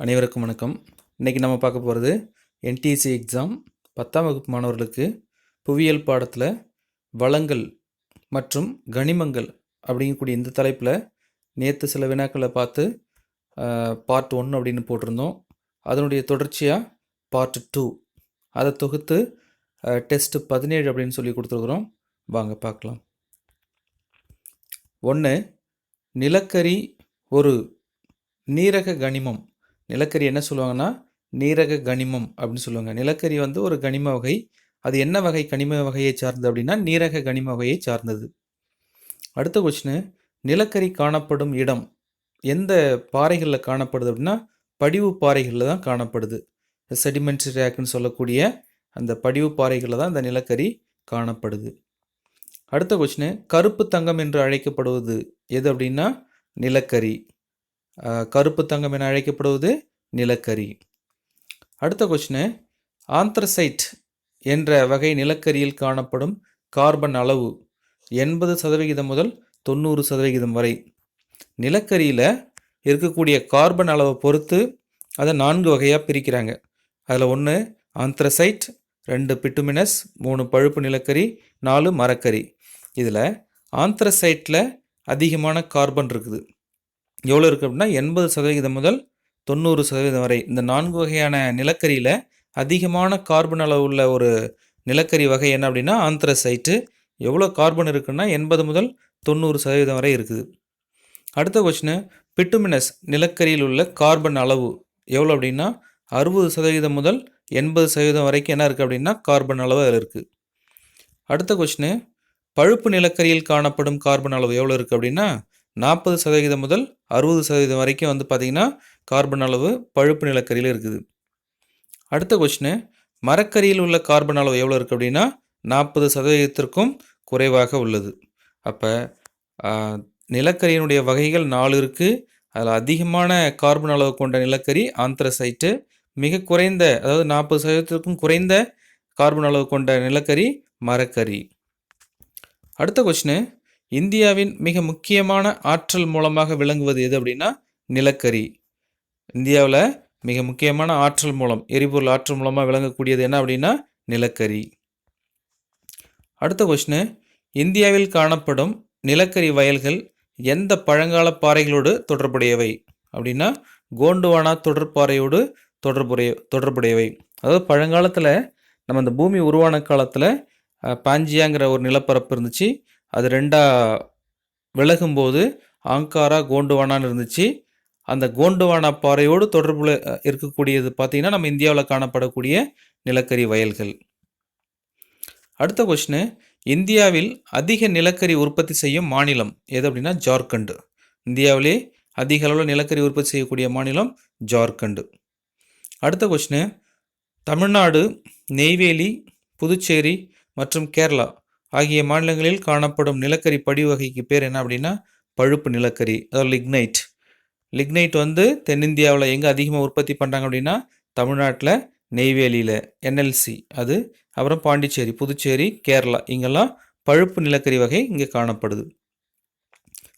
அனைவருக்கும் வணக்கம். இன்றைக்கி நம்ம பார்க்க போகிறது என்டிசி எக்ஸாம் பத்தாம் வகுப்பு மாணவர்களுக்கு புவியியல் பாடத்தில் வளங்கள் மற்றும் கனிமங்கள் அப்படிங்கக்கூடிய இந்த தலைப்பில் நேற்று சில வினாக்களை பார்த்து பார்ட் ஒன் அப்படின்னு போட்டிருந்தோம். அதனுடைய தொடர்ச்சியாக பார்ட் டூ அதை தொகுத்து டெஸ்ட்டு பதினேழு அப்படின்னு சொல்லி கொடுத்துருக்குறோம். வாங்க பார்க்கலாம். ஒன்று நிலக்கரி ஒரு நீரக கனிமம். நிலக்கரி என்ன சொல்லுவாங்கன்னா நீரக கனிமம் அப்படின்னு சொல்லுவாங்க. நிலக்கரி வந்து ஒரு கனிம வகை. அது என்ன வகை? கனிம வகையை சார்ந்தது அப்படின்னா நீரக கனிம வகையை சார்ந்தது. அடுத்த கொஸ்டின் நிலக்கரி காணப்படும் இடம் எந்த பாறைகளில் காணப்படுது அப்படின்னா படிவு பாறைகளில் தான் காணப்படுது. செடிமெண்ட்ரி ரேக்குன்னு சொல்லக்கூடிய அந்த படிவு பாறைகளில் தான் இந்த நிலக்கரி காணப்படுது. அடுத்த கொஸ்டின் கருப்பு தங்கம் என்று அழைக்கப்படுவது எது அப்படின்னா நிலக்கரி. கருப்பு தங்கம் என அழைக்கப்படுவது நிலக்கரி. அடுத்த கொஸ்டின் ஆந்த்ரசைட் என்ற வகை நிலக்கரியில் காணப்படும் கார்பன் அளவு எண்பது சதவிகிதம் முதல் தொண்ணூறு சதவிகிதம் வரை. நிலக்கரியில் இருக்கக்கூடிய கார்பன் அளவை பொறுத்து அதை நான்கு வகையாக பிரிக்கிறாங்க. அதில் ஒன்று ஆந்த்ரசைட் ரெண்டு பிட்டுமினஸ் மூணு பழுப்பு நிலக்கரி நாலு மரக்கரி. இதில் ஆந்த்ரசைட்டில் அதிகமான கார்பன் இருக்குது. எவ்வளோ இருக்குது அப்படின்னா எண்பது சதவிகிதம் முதல் தொண்ணூறு சதவீதம் வரை. இந்த நான்கு வகையான நிலக்கரியில் அதிகமான கார்பன் அளவு உள்ள ஒரு நிலக்கரி வகை என்ன அப்படின்னா ஆந்த்ரசைட்டு. எவ்வளோ கார்பன் இருக்குன்னா எண்பது முதல் தொண்ணூறு சதவீதம் வரை இருக்குது. அடுத்த கொஸ்டின் பிட்டுமினஸ் நிலக்கரியில் உள்ள கார்பன் அளவு எவ்வளோ அப்படின்னா அறுபது சதவீதம் முதல் எண்பது சதவீதம் வரைக்கும் என்ன இருக்குது அப்படின்னா கார்பன் அளவு அதில் இருக்குது அடுத்த கொஸ்டின் பழுப்பு நிலக்கரியில் காணப்படும் கார்பன் அளவு எவ்வளோ இருக்குது அப்படின்னா நாற்பது சதவீதம் முதல் அறுபது சதவீதம் வரைக்கும் வந்து பார்த்திங்கன்னா கார்பன் அளவு பழுப்பு நிலக்கரியில் இருக்குது. அடுத்த கொஸ்டின் மரக்கரியில் உள்ள கார்பன் அளவு எவ்வளோ இருக்குது அப்படின்னா நாற்பது சதவீதத்திற்கும் குறைவாக உள்ளது. அப்போ நிலக்கரியினுடைய வகைகள் நாலு இருக்குது அதில் அதிகமான கார்பன் அளவு கொண்ட நிலக்கரி ஆந்த்ரசைட்டு மிக குறைந்த அதாவது நாற்பது சதவீதத்திற்கும் குறைந்த கார்பன் அளவு கொண்ட நிலக்கரி மரக்கரி அடுத்த கொஸ்டின் இந்தியாவின் மிக முக்கியமான ஆற்றல் மூலமாக விளங்குவது எது அப்படின்னா நிலக்கரி. இந்தியாவில் மிக முக்கியமான ஆற்றல் மூலம் எரிபொருள் ஆற்றல் மூலமாக விளங்கக்கூடியது என்ன அப்படின்னா நிலக்கரி. அடுத்த கொஸ்டின் இந்தியாவில் காணப்படும் நிலக்கரி வயல்கள் எந்த பழங்கால பாறைகளோடு தொடர்புடையவை? அப்படின்னா கோண்டுவானா தொடர்பாறையோடு தொடர்புடைய தொடர்புடையவை. அதாவது பழங்காலத்தில் நம்ம இந்த பூமி உருவான காலத்தில் பாஞ்சியாங்கிற ஒரு நிலப்பரப்பு இருந்துச்சு. அது ரெண்டாக விலகும்போது ஆங்காரா கோண்டுவானான்னு இருந்துச்சு. அந்த கோண்டுவானா பாறையோடு தொடர்புல இருக்கக்கூடியது பார்த்திங்கன்னா நம்ம இந்தியாவில் காணப்படக்கூடிய நிலக்கரி வயல்கள். அடுத்த கொஸ்டின் இந்தியாவில் அதிக நிலக்கரி உற்பத்தி செய்யும் மாநிலம் எது அப்படின்னா ஜார்க்கண்டு. இந்தியாவிலே அதிக அளவில் நிலக்கரி உற்பத்தி செய்யக்கூடிய மாநிலம் ஜார்க்கண்டு. அடுத்த கொஷினு தமிழ்நாடு நெய்வேலி புதுச்சேரி மற்றும் கேரளா ஆகிய மாநிலங்களில் காணப்படும் நிலக்கரி படிவகைக்கு பேர் என்ன அப்படின்னா பழுப்பு நிலக்கரி அதாவது லிக்னைட் லிக்னைட் வந்து தென்னிந்தியாவில் எங்கே அதிகமாக உற்பத்தி பண்ணுறாங்க அப்படின்னா தமிழ்நாட்டில் நெய்வேலியில் என்எல்சி அது அப்புறம் பாண்டிச்சேரி புதுச்சேரி கேரளா இங்கெல்லாம் பழுப்பு நிலக்கரி வகை இங்கே காணப்படுது.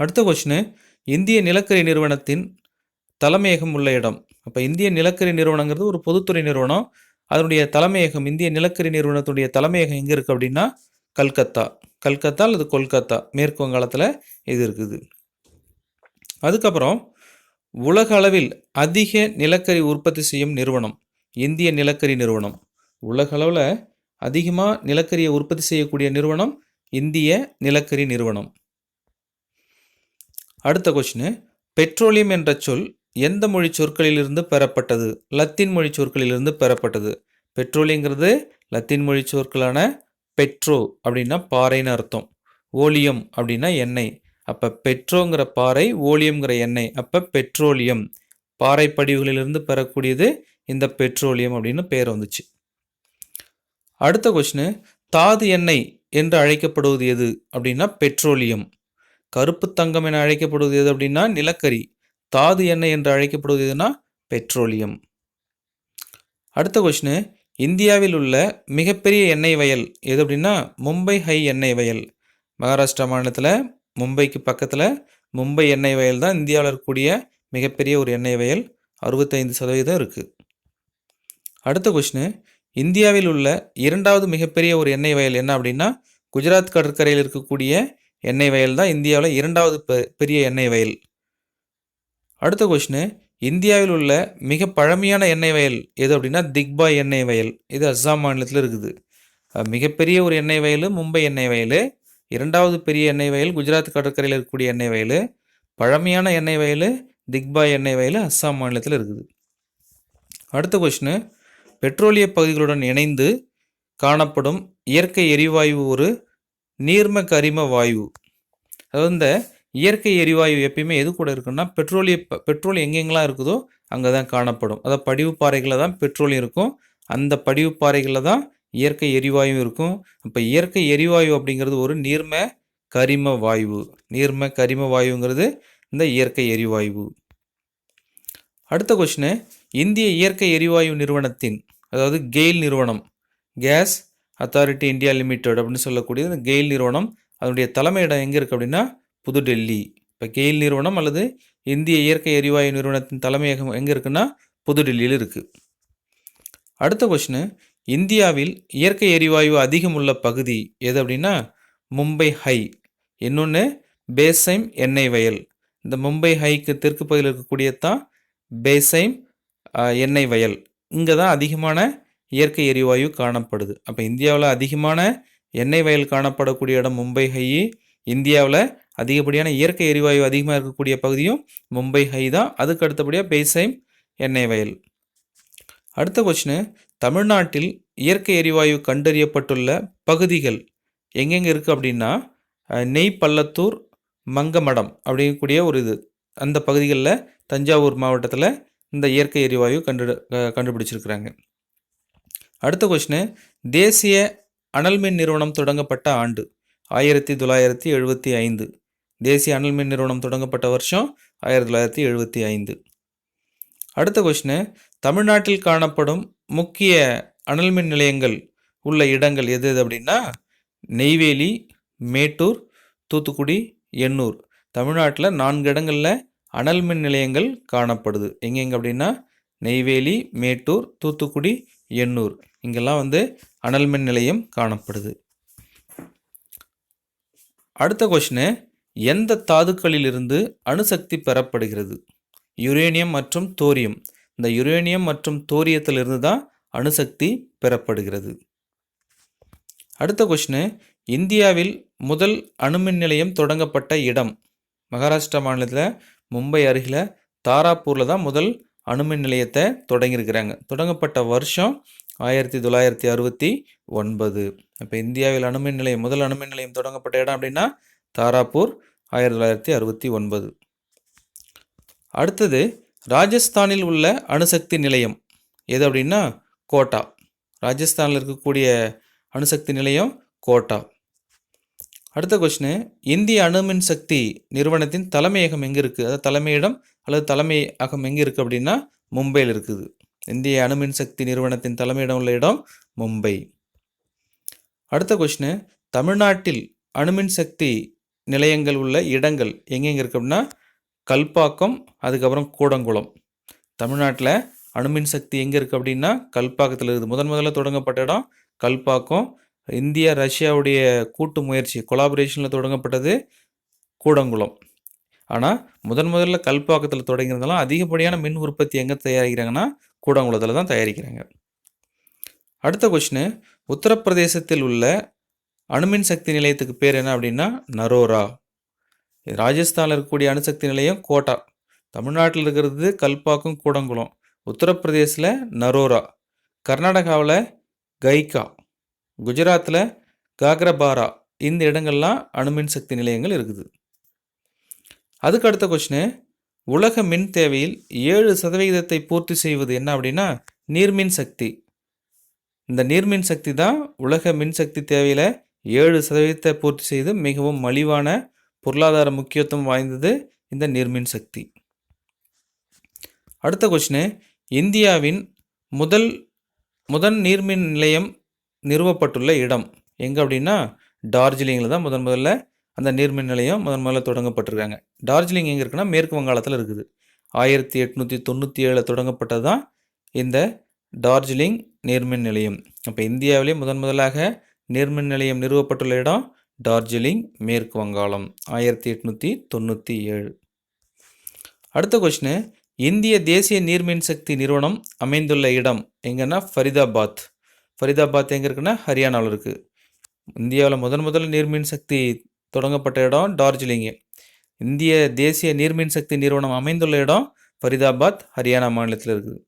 அடுத்த கொஸ்டின் இந்திய நிலக்கரி நிறுவனத்தின் தலைமையகம் உள்ள இடம். அப்போ இந்திய நிலக்கரி நிறுவனங்கிறது ஒரு பொதுத்துறை நிறுவனம். அதனுடைய தலைமையகம் இந்திய நிலக்கரி நிறுவனத்துடைய தலைமையகம் எங்கே இருக்குது அப்படின்னா கல்கத்தா. கல்கத்தா அல்லது கொல்கத்தா? மேற்கு வங்காளத்தில் இது இருக்குது. அதுக்கப்புறம் உலக அளவில் அதிக நிலக்கரி உற்பத்தி செய்யும் நிறுவனம் இந்திய நிலக்கரி நிறுவனம். உலக அளவில் அதிகமாக நிலக்கரியை உற்பத்தி செய்யக்கூடிய நிறுவனம் இந்திய நிலக்கரி நிறுவனம். அடுத்த கொஸ்டின் பெட்ரோலியம் என்ற சொல் எந்த மொழி சொற்களிலிருந்து பெறப்பட்டது? லத்தீன் மொழி சொற்களிலிருந்து பெறப்பட்டது. பெட்ரோலியங்கிறது லத்தீன் மொழி சொற்களான பெட்ரோ அப்படின்னா பாறைன்னு அர்த்தம். ஓலியம் அப்படின்னா எண்ணெய். அப்போ பெட்ரோங்கிற பாறை ஓலியம்ங்கிற எண்ணெய். அப்போ பெட்ரோலியம். பாறை படிவுகளிலிருந்து பெறக்கூடியது இந்த பெட்ரோலியம் அப்படின்னு பேர் வந்துச்சு. அடுத்த கொஸ்டின் தாது எண்ணெய் என்று அழைக்கப்படுவது எது அப்படின்னா பெட்ரோலியம். கருப்பு தங்கம் என அழைக்கப்படுவது எது அப்படின்னா நிலக்கரி. தாது எண்ணெய் என்று அழைக்கப்படுவது எதுனா பெட்ரோலியம். அடுத்த கொஸ்டின் இந்தியாவில் உள்ள மிகப்பெரிய எண்ணெய் வயல் எது அப்படின்னா மும்பை ஹை எண்ணெய் வயல். மகாராஷ்டிரா மாநிலத்தில் மும்பைக்கு பக்கத்தில் மும்பை எண்ணெய் வயல் தான் இந்தியாவில் இருக்கக்கூடிய மிகப்பெரிய ஒரு எண்ணெய் வயல். அறுபத்தைந்து சதவீதம் இருக்குது அடுத்த கொஷினு இந்தியாவில் உள்ள இரண்டாவது மிகப்பெரிய ஒரு எண்ணெய் வயல் என்ன அப்படின்னா குஜராத் கடற்கரையில் இருக்கக்கூடிய எண்ணெய் வயல் தான் இந்தியாவில் இரண்டாவது பெ- பெரிய எண்ணெய் வயல். அடுத்த கொஷினு இந்தியாவில் உள்ள மிக பழமையான எண்ணெய் வயல் எது அப்படின்னா திக்பாய் எண்ணெய் வயல். இது அஸ்ஸாம் மாநிலத்தில் இருக்குது. மிகப்பெரிய ஒரு எண்ணெய் வயல் மும்பை எண்ணெய் வயல். இரண்டாவது பெரிய எண்ணெய் வயல் குஜராத் கடற்கரையில் இருக்கக்கூடிய எண்ணெய் வயல். பழமையான எண்ணெய் வயல் திக்பாய் எண்ணெய் வயல் அஸ்ஸாம் மாநிலத்தில் இருக்குது. அடுத்த கொஷினு பெட்ரோலிய பகுதிகளுடன் இணைந்து காணப்படும் இயற்கை எரிவாயு ஒரு நீர்ம கரிம வாயு. அதாவது இந்த இயற்கை எரிவாயு எப்பயுமே எது கூட இருக்குன்னா பெட்ரோலிய பெட்ரோல் எங்கெங்கெல்லாம் இருக்குதோ அங்கே தான் காணப்படும். அதாவது படிவு பாறைகளில் தான் பெட்ரோல் இருக்கும். அந்த படிவு பாறைகளில் தான் இயற்கை எரிவாயு இருக்கும். இப்போ இயற்கை எரிவாயு அப்படிங்கிறது ஒரு நீர்ம கரிம வாயு நீர்ம கரிம வாயுங்கிறது இந்த இயற்கை எரிவாயு அடுத்த கொஷினு இந்திய இயற்கை எரிவாயு நிறுவனத்தின் அதாவது கெயில் நிறுவனம் கேஸ் அத்தாரிட்டி இந்தியா லிமிடெட் அப்படின்னு சொல்லக்கூடிய இந்த கெயில் நிறுவனம் அதனுடைய தலைமையிடம் எங்கே இருக்குது அப்படின்னா புதுடெல்லி. இப்போ கெயில் நிறுவனம் அல்லது இந்திய இயற்கை எரிவாயு நிறுவனத்தின் தலைமையகம் எங்கே இருக்குன்னா புதுடெல்லியில் இருக்குது அடுத்த கொஷினு இந்தியாவில் இயற்கை எரிவாயு அதிகம் உள்ள பகுதி எது அப்படின்னா மும்பை ஹை. இன்னொன்று பேசைம் எண்ணெய் வயல். இந்த மும்பை ஹைக்கு தெற்கு பகுதியில் இருக்கக்கூடிய தான் பேசைம் எண்ணெய் வயல். இங்கே தான் அதிகமான இயற்கை எரிவாயு காணப்படுது. அப்போ இந்தியாவில் அதிகமான எண்ணெய் வயல் காணப்படக்கூடிய இடம் மும்பை ஹை இந்தியாவில் அதிகப்படியான இயற்கை எரிவாயு அதிகமாக இருக்கக்கூடிய பகுதியும் மும்பை ஹை தான் அதுக்கு அடுத்தபடியாக பேசைம் எண்ணெய் வயல். அடுத்த கொஸ்டின் தமிழ்நாட்டில் இயற்கை எரிவாயு கண்டறியப்பட்டுள்ள பகுதிகள் எங்கெங்கே இருக்குது அப்படின்னா நெய் பள்ளத்தூர் மங்கமடம் அப்படிங்கக்கூடிய ஒரு இது. அந்த பகுதிகளில் தஞ்சாவூர் மாவட்டத்தில் இந்த இயற்கை எரிவாயு கண்டு கண்டுபிடிச்சிருக்கிறாங்க. அடுத்த கொஸ்டின் தேசிய அனல் மின் நிறுவனம் தொடங்கப்பட்ட ஆண்டு ஆயிரத்தி தொள்ளாயிரத்தி எழுபத்தி ஐந்து. தேசிய அனல் மின் நிறுவனம் தொடங்கப்பட்ட வருஷம் ஆயிரத்தி தொள்ளாயிரத்தி எழுபத்தி ஐந்து. அடுத்த கொஸ்டின் தமிழ்நாட்டில் காணப்படும் முக்கிய அனல் மின் நிலையங்கள் உள்ள இடங்கள் எது எது அப்படின்னா நெய்வேலி மேட்டூர் தூத்துக்குடி எண்ணூர். தமிழ்நாட்டில் நான்கு இடங்களில் அனல் மின் நிலையங்கள் காணப்படுது. எங்கெங்க அப்படின்னா நெய்வேலி மேட்டூர் தூத்துக்குடி எண்ணூர். இங்கெல்லாம் வந்து அனல் மின் நிலையம் காணப்படுது. அடுத்த கொஷினு எந்த தாதுக்களிலிருந்து அணுசக்தி பெறப்படுகிறது? யுரேனியம் மற்றும் தோரியம். இந்த யுரேனியம் மற்றும் தோரியத்திலிருந்து தான் அணுசக்தி பெறப்படுகிறது. அடுத்த கொஷினு இந்தியாவில் முதல் அணுமின் நிலையம் தொடங்கப்பட்ட இடம். மகாராஷ்டிரா மாநிலத்தில் மும்பை அருகில் தாராப்பூரில் தான் முதல் அணுமின் நிலையத்தை தொடங்கியிருக்கிறாங்க. தொடங்கப்பட்ட வருஷம் ஆயிரத்தி தொள்ளாயிரத்தி அறுபத்தி ஒன்பது. இப்போ இந்தியாவில் அணுமின் நிலையம் முதல் அணுமின் நிலையம் தொடங்கப்பட்ட இடம் அப்படின்னா தாராப்பூர் ஆயிரத்தி தொள்ளாயிரத்தி அறுபத்தி ஒன்பது. அடுத்தது ராஜஸ்தானில் உள்ள அணுசக்தி நிலையம். எது அப்படின்னா கோட்டா. ராஜஸ்தானில் இருக்கக்கூடிய அணுசக்தி நிலையம் கோட்டா. அடுத்த கொஸ்டின் இந்திய அணுமின் சக்தி நிறுவனத்தின் தலைமையகம் எங்கே இருக்குது அதாவது தலைமையிடம் அல்லது தலைமையகம் எங்கே இருக்குது அப்படின்னா மும்பையில் இருக்குது. இந்திய அணுமின் சக்தி நிறுவனத்தின் தலைமையிடம் உள்ள இடம் மும்பை. அடுத்த கொஸ்டின் தமிழ்நாட்டில் அணுமின் சக்தி நிலையங்கள் உள்ள இடங்கள் எங்கெங்கே இருக்கு அப்படின்னா கல்பாக்கம் அதுக்கப்புறம் கூடங்குளம். தமிழ்நாட்டில் அணுமின் சக்தி எங்கே இருக்குது அப்படின்னா கல்பாக்கத்தில் இருக்குது. முதன் முதல்ல தொடங்கப்பட்ட இடம் கல்பாக்கம். இந்தியா ரஷ்யாவுடைய கூட்டு முயற்சி கொலாபரேஷனில் தொடங்கப்பட்டது கூடங்குளம். ஆனால் முதன் முதல்ல கல்பாக்கத்தில் தொடங்கியிருந்தாலும் அதிகப்படியான மின் உற்பத்தி எங்கே தயாரிக்கிறாங்கன்னா கூடங்குளத்தில் தான் தயாரிக்கிறாங்க. அடுத்த கொஷினு உத்தரப்பிரதேசத்தில் உள்ள அணுமின் சக்தி நிலையத்துக்கு பேர் என்ன அப்படின்னா நரோரா. ராஜஸ்தானில் இருக்கக்கூடிய அணுசக்தி நிலையம் கோட்டா. தமிழ்நாட்டில் இருக்கிறது கல்பாக்கம் கூடங்குளம். உத்தரப்பிரதேசில் நரோரா. கர்நாடகாவில் கைகா குஜராத்தில் காக்ரபாரா. இந்த இடங்கள்லாம் அணுமின் சக்தி நிலையங்கள் இருக்குது. அதுக்கு அடுத்த கொஷினு உலக மின் தேவையில் ஏழு சதவிகிதத்தை பூர்த்தி செய்வது என்ன அப்படின்னா நீர்மின் சக்தி. இந்த நீர்மின் சக்தி தான் உலக மின்சக்தி தேவையில் ஏழு சதவீதத்தை பூர்த்தி செய்து மிகவும் மலிவான பொருளாதார முக்கியத்துவம் வாய்ந்தது இந்த நீர்மின் சக்தி. அடுத்த கொஷினு இந்தியாவின் முதல் முதன் நீர்மின் நிலையம் நிறுவப்பட்டுள்ள இடம் எங்கே அப்படின்னா டார்ஜிலிங்கில் தான் முதன் முதல்ல அந்த நீர்மின் நிலையம் முதன் முதல்ல தொடங்கப்பட்டிருக்காங்க. டார்ஜிலிங் எங்கே இருக்குன்னா மேற்கு வங்காளத்தில் இருக்குது. ஆயிரத்தி எட்நூற்றி தொண்ணூற்றி ஏழில் தொடங்கப்பட்டது தான் இந்த டார்ஜிலிங் நீர்மின் நிலையம். அப்போ இந்தியாவிலே முதன் முதலாக நீர்மின் நிலையம் நிறுவப்பட்டுள்ள இடம் டார்ஜிலிங் மேற்கு வங்காளம். ஆயிரத்தி எட்நூற்றி தொண்ணூற்றி ஏழு. அடுத்த கொஷினு இந்திய தேசிய நீர்மின் சக்தி நிறுவனம் அமைந்துள்ள இடம் எங்கன்னா ஃபரிதாபாத். ஃபரிதாபாத் எங்கே இருக்குன்னா ஹரியானாவில் இருக்குது இந்தியாவில் முதன் முதல் நீர்மின் சக்தி தொடங்கப்பட்ட இடம் டார்ஜிலிங்கு இந்திய தேசிய நீர்மின் சக்தி நிறுவனம் அமைந்துள்ள இடம் ஃபரிதாபாத் ஹரியானா மாநிலத்தில் இருக்குது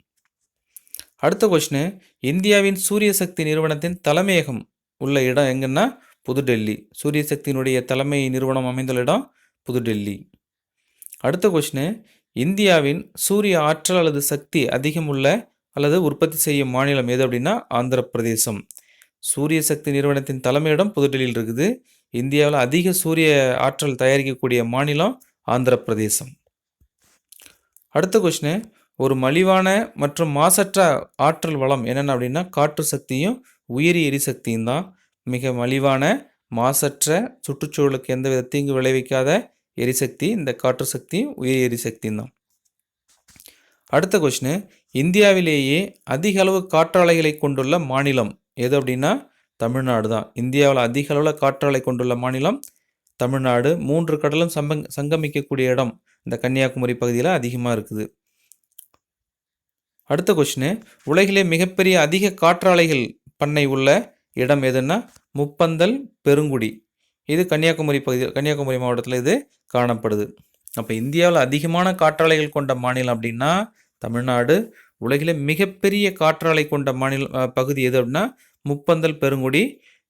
அடுத்த கொஷினு இந்தியாவின் சூரிய சக்தி நிறுவனத்தின் தலைமையகம் உள்ள இடம் எங்கன்னா புதுடெல்லி. சூரிய சக்தியினுடைய தலைமை நிறுவனம் அமைந்துள்ள இடம் புதுடெல்லி. அடுத்த கொஷினு இந்தியாவின் சூரிய ஆற்றல் அல்லது சக்தி அதிகம் உள்ள அல்லது உற்பத்தி செய்யும் மாநிலம் எது அப்படின்னா ஆந்திர பிரதேசம். சூரிய சக்தி நிறுவனத்தின் தலைமையிடம் புதுடெல்லியில் இருக்குது. இந்தியாவில் அதிக சூரிய ஆற்றல் தயாரிக்கக்கூடிய மாநிலம் ஆந்திர பிரதேசம். அடுத்த கொஷினு ஒரு மலிவான மற்றும் மாசற்ற ஆற்றல் வளம் என்னென்ன அப்படின்னா காற்று சக்தியும் உயிரி எரிசக்தியும் தான் மிக மலிவான மாசற்ற சுற்றுச்சூழலுக்கு எந்தவித தீங்கு விளைவிக்காத எரிசக்தி இந்த காற்று சக்தி உயிரி எரிசக்தியும் தான். அடுத்த கொஷினு இந்தியாவிலேயே அதிக அளவு காற்றாலைகளை கொண்டுள்ள மாநிலம் எது அப்படின்னா தமிழ்நாடு தான். இந்தியாவில் அதிக அளவில் காற்றாலை கொண்டுள்ள மாநிலம் தமிழ்நாடு. மூன்று கடலும் சம்பங் சங்கமிக்கக்கூடிய இடம் இந்த கன்னியாகுமரி பகுதியில் அதிகமாக இருக்குது. அடுத்த கொஷினு உலகிலே மிகப்பெரிய அதிக காற்றாலைகள் பண்ணை உள்ள இடம் எதுன்னா முப்பந்தல் பெருங்குடி. இது கன்னியாகுமரி பகுதி கன்னியாகுமரி மாவட்டத்தில் இது காணப்படுது. அப்போ இந்தியாவில் அதிகமான காற்றாலைகள் கொண்ட மாநிலம் அப்படின்னா தமிழ்நாடு. உலகிலே மிகப்பெரிய காற்றாலை கொண்ட மாநில பகுதி எது அப்படின்னா முப்பந்தல் பெருங்குடி.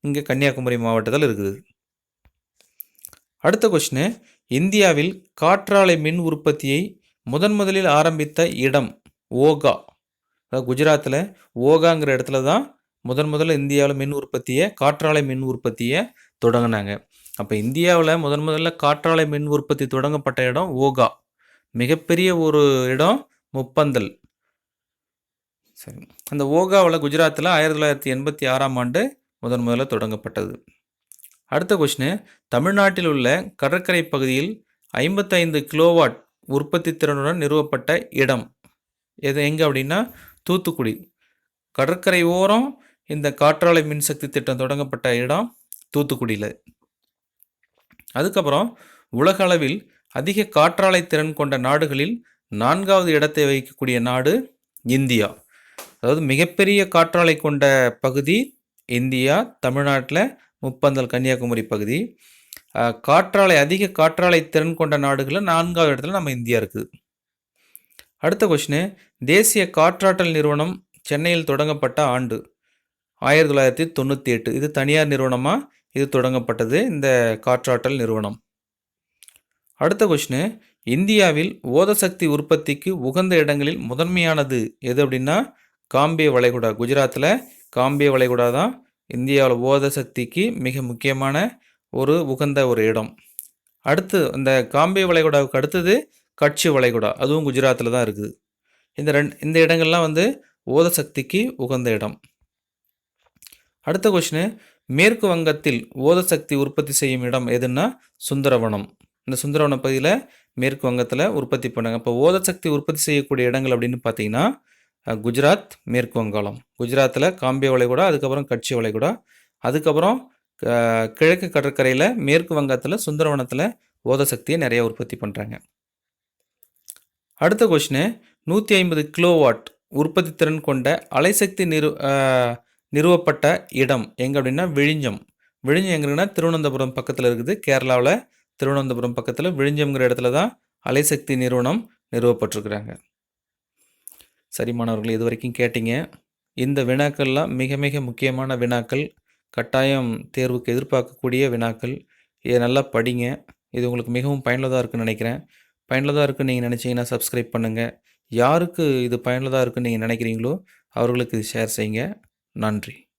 இங்கே கன்னியாகுமரி மாவட்டத்தில் இருக்குது. அடுத்த கொஸ்டின் இந்தியாவில் காற்றாலை மின் உற்பத்தியை முதன் முதலில் ஆரம்பித்த இடம் ஓகா. அதாவது குஜராத்தில் ஓகாங்கிற இடத்துல தான் முதன் முதல்ல இந்தியாவில் மின் உற்பத்தியை காற்றாலை மின் உற்பத்தியை தொடங்கினாங்க. அப்போ இந்தியாவில் முதன் முதல்ல காற்றாலை மின் உற்பத்தி தொடங்கப்பட்ட இடம் ஓகா. மிகப்பெரிய ஒரு இடம் முப்பந்தல். சரி. அந்த ஓகாவில் குஜராத்தில் ஆயிரத்தி தொள்ளாயிரத்தி எண்பத்தி ஆறாம் ஆண்டு முதன் முதல்ல தொடங்கப்பட்டது. அடுத்த கொஷினு தமிழ்நாட்டில் உள்ள கடற்கரை பகுதியில் ஐம்பத்தைந்து கிலோவாட் உற்பத்தி திறனுடன் நிறுவப்பட்ட இடம். எது எங்கே அப்படின்னா தூத்துக்குடி. கடற்கரை ஓரம் இந்த காற்றாலை மின்சக்தி திட்டம் தொடங்கப்பட்ட இடம் தூத்துக்குடியில். அதுக்கப்புறம் உலக அளவில் அதிக காற்றாலை திறன் கொண்ட நாடுகளில் நான்காவது இடத்தை வகிக்கக்கூடிய நாடு இந்தியா. அதாவது மிகப்பெரிய காற்றாலை கொண்ட பகுதி இந்தியா தமிழ்நாட்டில் முப்பந்தல் கன்னியாகுமரி பகுதி. காற்றாலை அதிக காற்றாலை திறன் கொண்ட நாடுகளில் நான்காவது இடத்துல நம்ம இந்தியா இருக்குது. அடுத்த கொஷினு தேசிய காற்றாற்றல் நிறுவனம் சென்னையில் தொடங்கப்பட்ட ஆண்டு. ஆயிரத்தி தொள்ளாயிரத்தி தொண்ணூற்றி எட்டு. இது தனியார் நிறுவனமாக இது தொடங்கப்பட்டது இந்த காற்றாற்றல் நிறுவனம். அடுத்த கொஷினு இந்தியாவில் ஓதசக்தி உற்பத்திக்கு உகந்த இடங்களில் முதன்மையானது எது அப்படின்னா காம்பே வளைகுடா. குஜராத்தில் காம்பே வளைகுடா தான் இந்தியாவில் ஓத சக்திக்கு மிக முக்கியமான ஒரு உகந்த ஒரு இடம். அடுத்து இந்த காம்பே வளைகுடாவுக்கு அடுத்தது கட்சி வளைகுடா. அதுவும் குஜராத்தில் தான் இருக்குது. இந்த ரெண்டு இந்த இடங்கள்லாம் வந்து ஓத சக்திக்கு உகந்த இடம். அடுத்த கொஷினு மேற்கு வங்கத்தில் ஓத சக்தி உற்பத்தி செய்யும் இடம் எதுன்னா சுந்தரவனம். இந்த சுந்தரவன பகுதியில் மேற்கு வங்கத்தில் உற்பத்தி பண்ணாங்க இப்போ ஓத சக்தி உற்பத்தி செய்யக்கூடிய இடங்கள் அப்படின்னு பார்த்தீங்கன்னா குஜராத் மேற்கு வங்காளம். குஜராத்தில் காம்பே வளைகுடா அதுக்கப்புறம் கட்சி வளைகுடா அதுக்கப்புறம் கிழக்கு கடற்கரையில் மேற்கு வங்கத்தில் சுந்தரவனத்தில் ஓத சக்தியை நிறைய உற்பத்தி பண்ணுறாங்க அடுத்த கொஷினு நூற்றி ஐம்பது கிலோவாட் உற்பத்தி திறன் கொண்ட அலைசக்தி நிறு நிறுவப்பட்ட இடம். எங்கே அப்படின்னா விழிஞ்சம். விழிஞ்சம் எங்கன்னா திருவனந்தபுரம் பக்கத்தில் இருக்குது. கேரளாவில் திருவனந்தபுரம் பக்கத்தில் விழிஞ்சம்ங்கிற இடத்துல தான் அலைசக்தி நிறுவனம் நிறுவப்பட்டிருக்கிறாங்க. சரி மாணவர்கள் இது வரைக்கும் கேட்டீங்க. இந்த வினாக்கள்லாம் மிக மிக முக்கியமான வினாக்கள். கட்டாயம் தேர்வுக்கு எதிர்பார்க்கக்கூடிய வினாக்கள். இதை நல்லா படிங்க. இது உங்களுக்கு மிகவும் பயனுள்ளதாக இருக்குன்னு நினைக்கிறேன். பயனுள்ளதாக இருக்குன்னு நீங்கள் நினச்சிங்கன்னா சப்ஸ்கிரைப் பண்ணுங்கள் யாருக்கு இது பயனுள்ளதாக இருக்குன்னு நீங்கள் நினைக்கிறீங்களோ அவர்களுக்கு இது ஷேர் செய்யுங்க. நன்றி.